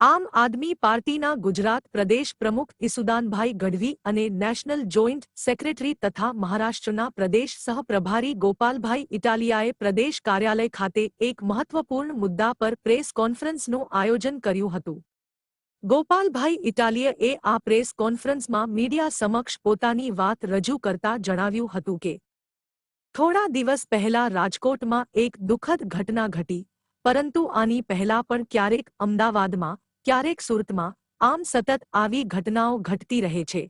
આમ આદમી પાર્ટીના ગુજરાત પ્રદેશ પ્રમુખ ઈસુદાનભાઈ ગઢવી અને નેશનલ જોઈન્ટ સેક્રેટરી તથા મહારાષ્ટ્રના પ્રદેશ સહપ્રભારી ગોપાલભાઈ ઇટાલિયાએ પ્રદેશ કાર્યાલય ખાતે એક મહત્વપૂર્ણ મુદ્દા પર પ્રેસ કોન્ફરન્સનું આયોજન કર્યું હતું. ગોપાલભાઈ ઇટાલિયાએ આ પ્રેસ કોન્ફરન્સમાં મીડિયા સમક્ષ પોતાની વાત રજૂ કરતા જણાવ્યું હતું કે, થોડા દિવસ પહેલા રાજકોટમાં એક દુઃખદ ઘટના ઘટી, પરંતુ આની પહેલા પણ ક્યારેક અમદાવાદમાં ક્યારેક સુરતમાં આમ સતત આવી ઘટનાઓ ઘટતી રહે છે.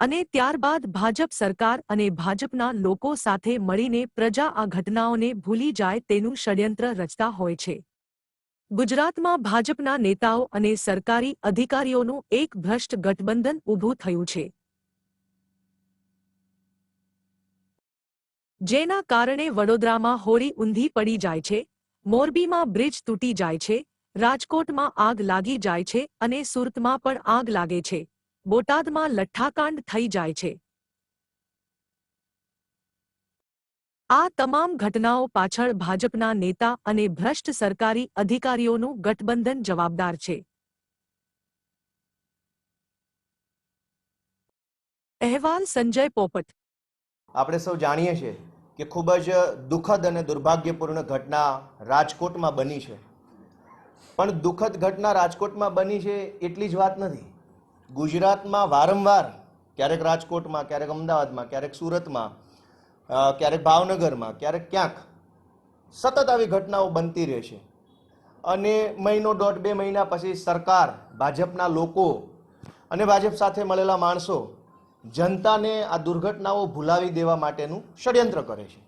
અને ત્યારબાદ ભાજપ સરકાર અને ભાજપના લોકો સાથે મળીને પ્રજા આ ઘટનાઓને ભૂલી જાય તેનું ષડયંત્ર રચતા હોય છે. ગુજરાતમાં ભાજપના નેતાઓ અને સરકારી અધિકારીઓનું એક ભ્રષ્ટ ગઠબંધન ઊભું થયું છે. જેના કારણે વડોદરામાં હોળી ઊંધી પડી જાય છે મોરબીમાં બ્રિજ તૂટી જાય છે, રાજકોટમાં આગ લાગી જાય છે અને સુરતમાં પણ આગ લાગે છે. બોટાદમાં લઠ્ઠાકાંડ થઈ જાય છે. આ તમામ ઘટનાઓ પાછળ ભાજપના નેતા અને ભ્રષ્ટ સરકારી અધિકારીઓનું ગઠબંધન જવાબદાર છે. અહેવાલ સંજય પોપટ. આપણે સૌ જાણીએ છીએ કે ખૂબ જ દુઃખદ અને દુર્ભાગ્યપૂર્ણ ઘટના રાજકોટમાં બની છે. પણ દુઃખદ ઘટના રાજકોટમાં બની છે એટલી જ વાત નથી. ગુજરાતમાં વારંવાર, ક્યારેક રાજકોટમાં, ક્યારેક અમદાવાદમાં, ક્યારેક સુરતમાં ક્યારેક ભાવનગરમાં, ક્યારેક ક્યાંક સતત આવી ઘટનાઓ બનતી રહે છે. અને મહિનો દોઢ બે મહિના પછી સરકાર, ભાજપના લોકો અને ભાજપ સાથે મળેલા માણસો જનતાને આ દુર્ઘટનાઓ ભૂલાવી દેવા માટેનું ષડયંત્ર કરે છે.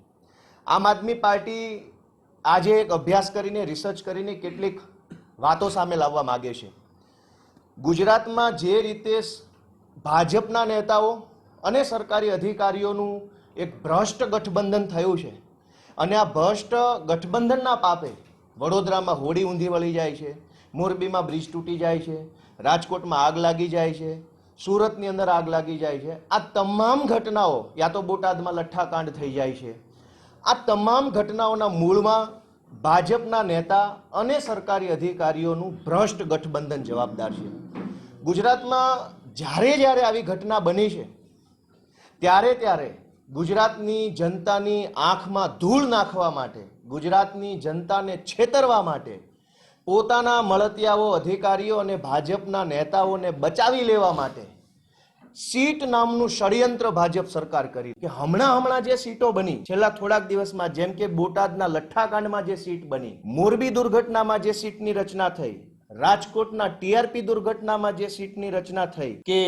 આમ આદમી પાર્ટી આજે એક અભ્યાસ કરીને રિસર્ચ કરીને કેટલીક વાતો સામે લાવવા માગે છે. ગુજરાતમાં જે રીતે ભાજપના નેતાઓ અને સરકારી અધિકારીઓનું એક ભ્રષ્ટ ગઠબંધન થયું છે અને આ ભ્રષ્ટ ગઠબંધનના પાપે વડોદરામાં હોડી ઊંધી વળી જાય છે, મોરબીમાં બ્રિજ તૂટી જાય છે, રાજકોટમાં આગ લાગી જાય છે સુરતની અંદર આગ લાગી જાય છે. આ તમામ ઘટનાઓ, યા તો બોટાદમાં લઠ્ઠાકાંડ થઈ જાય છે. આ તમામ ઘટનાઓના મૂળમાં ભાજપના નેતા અને સરકારી અધિકારીઓનું ભ્રષ્ટ ગઠબંધન જવાબદાર છે. ગુજરાતમાં જ્યારે જ્યારે આવી ઘટના બની છે, ત્યારે ત્યારે ગુજરાતની જનતાની આંખમાં ધૂળ નાખવા માટે, ગુજરાતની જનતાને છેતરવા માટે પોતાના મળતિયાઓ અધિકારીઓ અને ભાજપના નેતાઓને બચાવી લેવા માટે સીટ નામનું ષડયંત્ર ભાજપ સરકાર કરી કે હમણાં હમણાં જે સીટો બની, છેલ્લા થોડાક દિવસમાં જેમ કે બોટાદના લઠ્ઠાકાંડમાં જે સીટ બની, મોરબી દુર્ઘટનામાં જે સીટની રચના થઈ, રાજકોટના ટીઆરપી દુર્ઘટનામાં જે સીટની રચના થઈ કે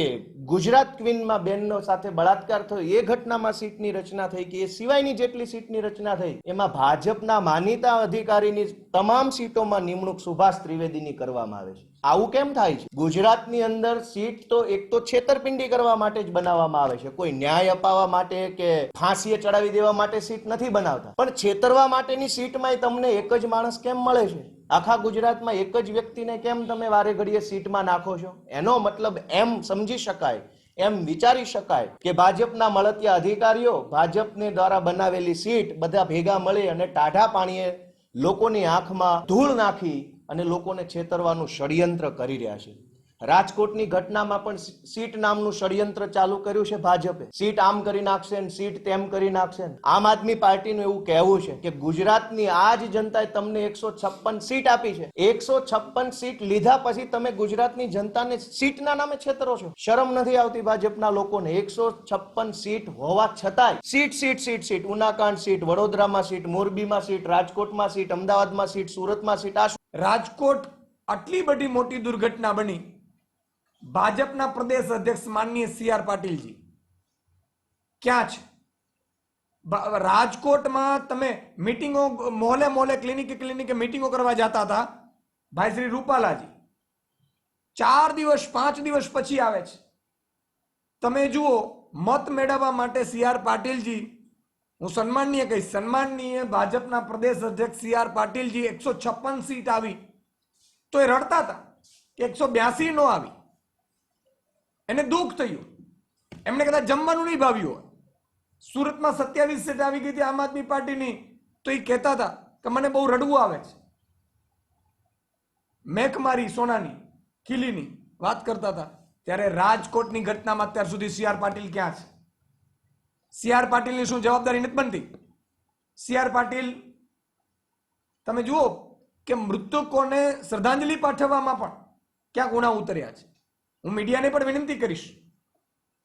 ગુજરાત ક્વીનમાં બેનનો સાથે બળાત્કાર થયો. એ ઘટનામાં સીટની રચના થઈ કે એ સિવાયની જેટલી સીટની રચના થઈ, એમાં ભાજપના માનીતા અધિકારીની તમામ સીટોમાં નિમણૂક સુભાષ ત્રિવેદીની કરવામાં આવે છે. આવું કેમ થાય છે? ગુજરાતની અંદર સીટ તો એક તો છેતરપિંડી કરવા માટે જ બનાવવામાં આવે છે. કોઈ ન્યાય અપાવવા માટે કે ફાંસીએ ચડાવી દેવા માટે સીટ નથી બનાવતા. પણ છેતરવા માટેની સીટમાં તમને એક જ માણસ કેમ મળે છે? આખા ગુજરાતમાં એક જ વ્યક્તિને કેમ તમે વારે ઘડીએ સીટમાં નાખો છો? એનો મતલબ એમ સમજી શકાય. એમ વિચારી શકાય કે ભાજપના મળતિયા અધિકારીઓ ભાજપને દ્વારા બનાવેલી સીટ બધા ભેગા મળી અને ટાઢા પાણીએ લોકોની આંખમાં ધૂળ નાખી અને લોકોને છેતરવાનું ષડયંત્ર કરી રહ્યા છે. રાજકોટની ઘટનામાં પણ સીટ નામનું ષડયંત્ર ચાલુ કર્યું છે ભાજપે. સીટ આમ કરી નાખશે ને સીટ તેમ કરી નાખશે. આમ આદમી પાર્ટીનું એવું કહેવું છે કે ગુજરાતની આ જ જનતાએ તમને એકસો છપ્પન સીટ આપી છે. એકસો છપ્પન સીટ લીધા પછી તમે ગુજરાતની જનતાને સીટના નામે છેતરો છો. શરમ નથી આવતી ભાજપના લોકોને. એકસો છપ્પન સીટ હોવા છતાંય સીટ સીટ સીટ સીટ. ઉનાકાંડ સીટ, વડોદરામાં સીટ, મોરબીમાં સીટ, રાજકોટમાં સીટ, અમદાવાદમાં સીટ, સુરતમાં સીટ. આ રાજકોટ આટલી બધી મોટી દુર્ઘટના બની ભાજપના પ્રદેશ અધ્યક્ષ માનનીય સી આર પાટીલજી. ક્યાં છે? રાજકોટમાં તમે મિટિંગો, મોહલે મોહલે ક્લિનિકે ક્લિનિકે મિટિંગો કરવા જતા હતા, ભાઈ શ્રી રૂપાલાજી. ચાર દિવસ, પાંચ દિવસ પછી આવે છે. તમે જુઓ, મત મેળવવા માટે સી આર પાટીલજી, હું સન્માનનીય કહીશ, સન્માનનીય ભાજપના પ્રદેશ અધ્યક્ષ સી આર પાટીલજી એકસો છપ્પન સીટ આવી. તો એ રડતા હતા એકસો બ્યાસી નો આવી. એને દુઃખ થયું. એમણે કદાચ જમવાનું નહીં ભાવ્યું હોય. સુરતમાં સત્યાવીસ સીટ આવી ગઈ હતી આમ આદમી પાર્ટીની, તો એ કહેતા હતા કે મને બહુ રડવું આવે છે. મેઘમારી, સોનાની કિલીની વાત કરતા હતા. ત્યારે રાજકોટની ઘટનામાં અત્યાર સુધી સી આર પાટીલ ક્યાં છે? સી આર પાટીલની શું જવાબદારી નથી બનતી? સી આર પાટીલ, તમે જુઓ કે મૃતકોને શ્રદ્ધાંજલિ પાઠવવામાં પણ ક્યાંક ઉણા ઉતર્યા છે. હું મીડિયાને પણ વિનંતી કરીશ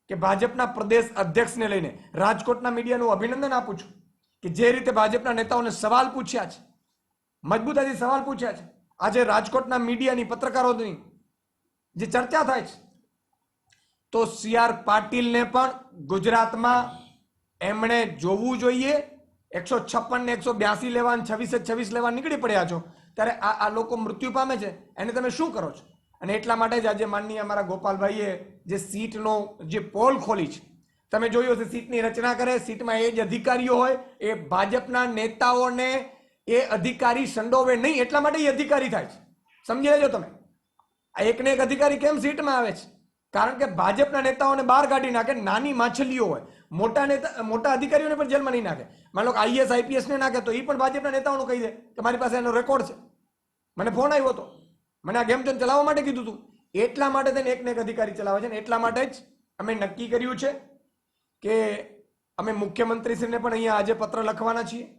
કે ભાજપના પ્રદેશ અધ્યક્ષને લઈને રાજકોટના મીડિયાનું અભિનંદન આપું છું કે જે રીતે ભાજપના નેતાઓને સવાલ પૂછ્યા છે મજબૂતાથી સવાલ પૂછ્યા છે, આજે રાજકોટના મીડિયાની પત્રકારોની જે ચર્ચા થાય છે, તો સી આર પાટીલને પણ ગુજરાતમાં એમણે જોવું જોઈએ. એકસો છપ્પન ને એકસો બ્યાસી લેવા છવ્વીસે છવ્વીસ લેવા નીકળી પડ્યા છો. ત્યારે આ આ લોકો મૃત્યુ પામે છે. એને તમે શું કરો છો? અને એટલા માટે જ આજે માનનીય અમારા ગોપાલભાઈએ જે સીટનો જે પોલ ખોલી છે, તમે જોયું હશે સીટની રચના કરે, સીટમાં એ જ અધિકારીઓ હોય, એ ભાજપના નેતાઓને એ અધિકારી સંડોવે નહીં, એટલા માટે એ અધિકારી થાય છે. સમજી લેજો તમે. આ એકને એક અધિકારી કેમ સીટમાં આવે છે? કારણ કે ભાજપના નેતાઓને બહાર કાઢી નાખે, નાની માછલીઓ હોય. મોટા નેતા, મોટા અધિકારીઓને પણ જેલમાં નહીં નાખે. માનો લો આઈએસ, આઈપીએસને નાખે તો એ પણ ભાજપના નેતાઓનું કહી દે કે મારી પાસે એનો રેકોર્ડ છે. મને ફોન આવ્યો હતો. મને આ ગેમ તને ચલાવવા માટે કીધું હતું એટલા માટે તેને એક ને એક અધિકારી ચલાવે છે ને એટલા માટે જ અમે નક્કી કર્યું છે કે અમે મુખ્યમંત્રીશ્રીને પણ અહીંયા આજે પત્ર લખવાના છીએ.